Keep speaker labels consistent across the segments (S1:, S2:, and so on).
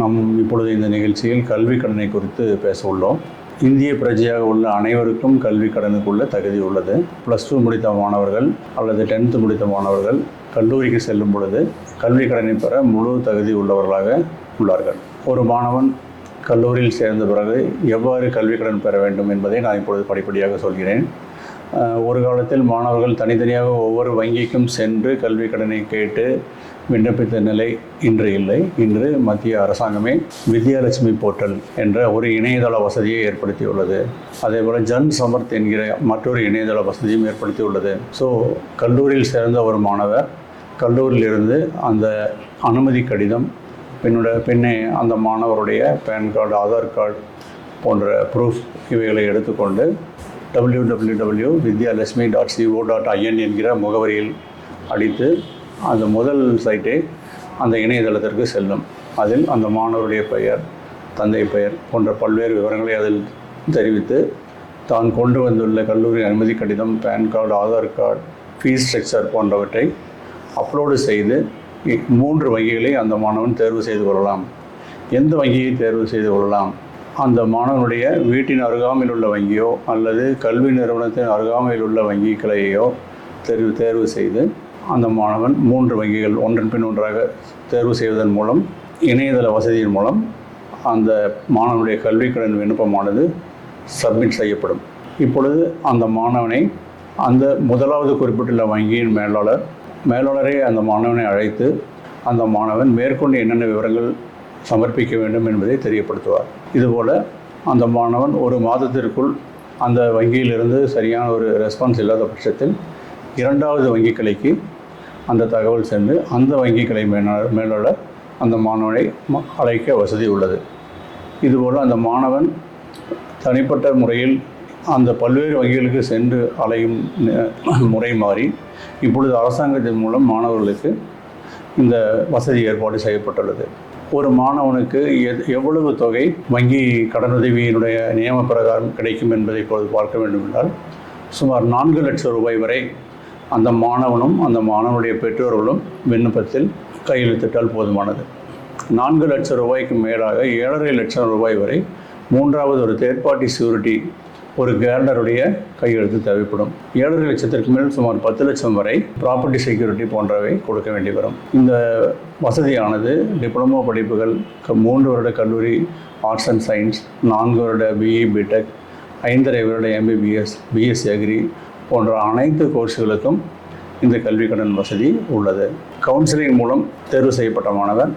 S1: நம் இப்பொழுது இந்த நிகழ்ச்சியில் கல்வி கடனை குறித்து பேச உள்ளோம். இந்திய பிரஜையாக உள்ள அனைவருக்கும் கல்வி கடனுக்குள்ள தகுதி உள்ளது. ப்ளஸ் டூ முடித்த மாணவர்கள் அல்லது டென்த்து முடித்த மாணவர்கள் கல்லூரிக்கு செல்லும் பொழுது கல்வி கடனை பெற முழு தகுதி உள்ளவர்களாக உள்ளார்கள். ஒரு மாணவன் கல்லூரியில் சேர்ந்த பிறகு எவ்வாறு கல்வி கடன் பெற வேண்டும் என்பதை நான் இப்பொழுது படிப்படியாக சொல்கிறேன். ஒரு காலத்தில் மாணவர்கள் தனித்தனியாக ஒவ்வொரு வங்கிக்கும் சென்று கல்வி கடனை கேட்டு விண்ணப்பித்த நிலை இன்று இல்லை. இன்று மத்திய அரசாங்கமே வித்யாலட்சுமி போர்ட்டல் என்ற ஒரு இணையதள வசதியை ஏற்படுத்தியுள்ளது. அதேபோல் ஜன் சமர்த் என்கிற மற்றொரு இணையதள வசதியும் ஏற்படுத்தியுள்ளது. ஸோ கல்லூரியில் சேர்ந்த ஒரு மாணவர் கல்லூரியிலிருந்து அந்த அனுமதி கடிதம் பின்னோட பெண்ணை அந்த மாணவருடைய பேன் கார்டு ஆதார் கார்டு போன்ற ப்ரூஃப் இவைகளை எடுத்துக்கொண்டு W W W Vidyalakshmi dot co dot in என்கிற முகவரியில் அடித்து அந்த முதல் சைட்டே அந்த இணையதளத்திற்கு செல்லும். அதில் அந்த மாணவருடைய பெயர் தந்தை பெயர் போன்ற பல்வேறு விவரங்களை அதில் தெரிவித்து தான் கொண்டு வந்துள்ள கல்லூரி அனுமதி கடிதம் PAN card Aadhaar card fees structure போன்றவற்றை அப்லோடு செய்து இ- மூன்று வங்கிகளை அந்த மாணவன் தேர்வு செய்து கொள்ளலாம். எந்த வங்கியை தேர்வு செய்து கொள்ளலாம்? அந்த மாணவனுடைய வீட்டின் அருகாமையில் உள்ள வங்கியோ அல்லது கல்வி நிறுவனத்தின் அருகாமையில் உள்ள வங்கி கிளையோ தேர்வு தேர்வு செய்து அந்த மாணவன் மூன்று வங்கிகள் ஒன்றன் பின் ஒன்றாக தேர்வு செய்வதன் மூலம் இணையதள வசதியின் மூலம் அந்த மாணவனுடைய கல்விக்கடன் கடன் விண்ணப்பமானது சப்மிட் செய்யப்படும். இப்பொழுது அந்த மாணவனை அந்த முதலாவது குறிப்பிட்டுள்ள வங்கியின் மேலாளர் மேலாளரே அந்த மாணவனை அழைத்து அந்த மாணவன் மேற்கொண்டு என்னென்ன விவரங்கள் சமர்ப்பிக்க வேண்டும் என்பதை தெரியப்படுத்துவார். இதுபோல் அந்த மாணவன் ஒரு மாதத்திற்குள் அந்த வங்கியிலிருந்து சரியான ஒரு ரெஸ்பான்ஸ் இல்லாத பட்சத்தில் இரண்டாவது வங்கி கிளைக்கு அந்த தகவல் சென்று அந்த வங்கி கிளை மேலாளர் அந்த மாணவனை அழைக்க வசதி உள்ளது. இதுபோல் அந்த மாணவன் தனிப்பட்ட முறையில் அந்த பல்வேறு வங்கிகளுக்கு சென்று அலையும் முறை மாறி இப்பொழுது அரசாங்கத்தின் மூலம் மாணவர்களுக்கு இந்த வசதி ஏற்பாடு செய்யப்பட்டுள்ளது. ஒரு மாணவனுக்கு எவ்வளவு தொகை வங்கி கடனுதவியினுடைய நியம பிரகாரம் கிடைக்கும் என்பதை இப்பொழுது பார்க்க வேண்டும் என்றால் சுமார் நான்கு லட்சம் ரூபாய் வரை அந்த மாணவனும் அந்த மாணவனுடைய பெற்றோர்களும் விண்ணப்பத்தில் கையெழுத்திட்டால் போதுமானது. நான்கு லட்சம் ரூபாய்க்கு மேலாக ஏழரை லட்சம் ரூபாய் வரை மூன்றாவது ஒரு தேர்ட் பார்ட்டி சியூரிட்டி ஒரு கேரண்டருடைய கையெழுத்து தேவைப்படும். ஏழரை லட்சத்திற்கு மேல் சுமார் பத்து லட்சம் வரை ப்ராப்பர்ட்டி செக்யூரிட்டி போன்றவை கொடுக்க வேண்டி வரும். இந்த வசதியானது டிப்ளமோ படிப்புகள் க- மூன்று வருட கல்லூரி ஆர்ட்ஸ் அண்ட் சயின்ஸ் நான்கு வருட பிஇ பிடெக் ஐந்தரை வருட எம்பிபிஎஸ் பிஎஸ்சி அக்ரி போன்ற அனைத்து கோர்ஸுகளுக்கும் இந்த கல்வி கடன் வசதி உள்ளது. கவுன்சிலிங் மூலம் தேர்வு செய்யப்பட்ட மாணவர்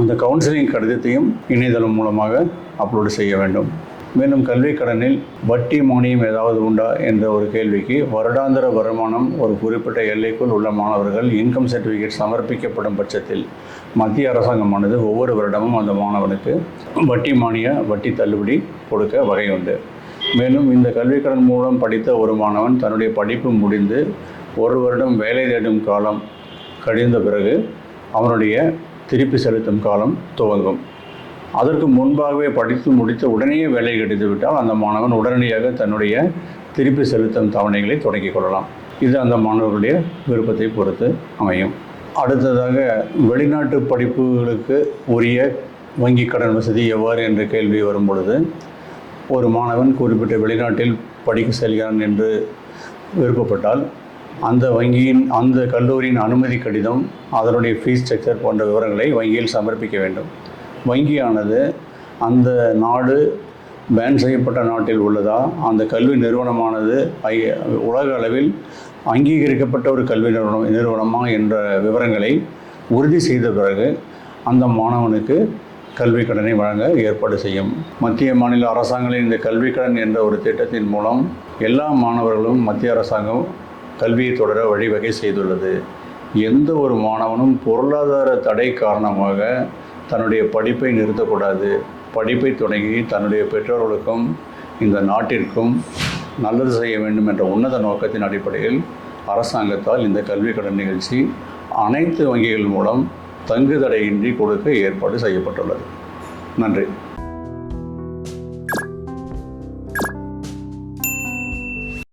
S1: அந்த கவுன்சிலிங் கடிதத்தையும் இணையதளம் மூலமாக அப்லோடு செய்ய வேண்டும். மேலும் கல்வி கடனில் வட்டி மானியம் ஏதாவது உண்டா என்ற ஒரு கேள்விக்கு வருடாந்திர வருமானம் ஒரு குறிப்பிட்ட எல்லைக்குள் உள்ள மாணவர்கள் இன்கம் சர்டிஃபிகேட் சமர்ப்பிக்கப்படும் பட்சத்தில் மத்திய அரசாங்கமானது ஒவ்வொரு வருடமும் அந்த மாணவனுக்கு வட்டி மானிய வட்டி தள்ளுபடி கொடுக்க வகை உண்டு மேலும் இந்த கல்விக்கடன் மூலம் படித்த ஒரு மாணவன் தன்னுடைய படிப்பு முடிந்து ஒரு வருடம் வேலை தேடும் காலம் கழிந்த பிறகு அவனுடைய திருப்பி செலுத்தும் காலம் துவங்கும். அதற்கு முன்பாகவே படித்து முடித்து உடனேயே வேலை கிடைத்துவிட்டால் அந்த மாணவன் உடனடியாக தன்னுடைய திருப்பி செலுத்தும் தவணைகளை தொடங்கிக் கொள்ளலாம். இது அந்த மாணவர்களுடைய விருப்பத்தை பொறுத்து அமையும். அடுத்ததாக வெளிநாட்டு படிப்புகளுக்கு உரிய வங்கி கடன் வசதி எவ்வாறு என்ற கேள்வி வரும் பொழுது ஒரு மாணவன் குறிப்பிட்ட வெளிநாட்டில் படிக்க செல்கிறான் என்று விருப்பப்பட்டால் அந்த வங்கியின் அந்த கல்லூரியின் அனுமதி கடிதம் அதனுடைய ஃபீஸ் ஸ்ட்ரக்சர் போன்ற விவரங்களை வங்கியில் சமர்ப்பிக்க வேண்டும். வங்கியானது அந்த நாடு பேன் செய்யப்பட்ட நாட்டில் உள்ளதா? அந்த கல்வி நிறுவனமானது ஐ உலக அளவில் அங்கீகரிக்கப்பட்ட ஒரு கல்வி நிறுவனம் நிறுவனமா என்ற விவரங்களை உறுதி செய்த பிறகு அந்த மாணவனுக்கு கல்வி கடனை வழங்க ஏற்பாடு செய்யும். மத்திய மாநில அரசாங்கங்களின் இந்த கல்விக் கடன் என்ற ஒரு திட்டத்தின் மூலம் எல்லா மாணவர்களும் மத்திய அரசாங்கம் கல்வியை தொடர வழிவகை செய்துள்ளது. எந்த ஒரு மாணவனும் பொருளாதார தடை காரணமாக தன்னுடைய படிப்பை நிறுத்தக்கூடாது. படிப்பை தொடங்கி தன்னுடைய பெற்றோர்களுக்கும் இந்த நாட்டிற்கும் நல்லது செய்ய வேண்டும் என்ற உன்னத நோக்கத்தின் அடிப்படையில் அரசாங்கத்தால் இந்த கல்விக் கடன் நிகழ்ச்சி அனைத்து வங்கிகள் மூலம் தங்குதடையின்றி கொடுக்க ஏற்பாடு செய்யப்பட்டுள்ளது. நன்றி.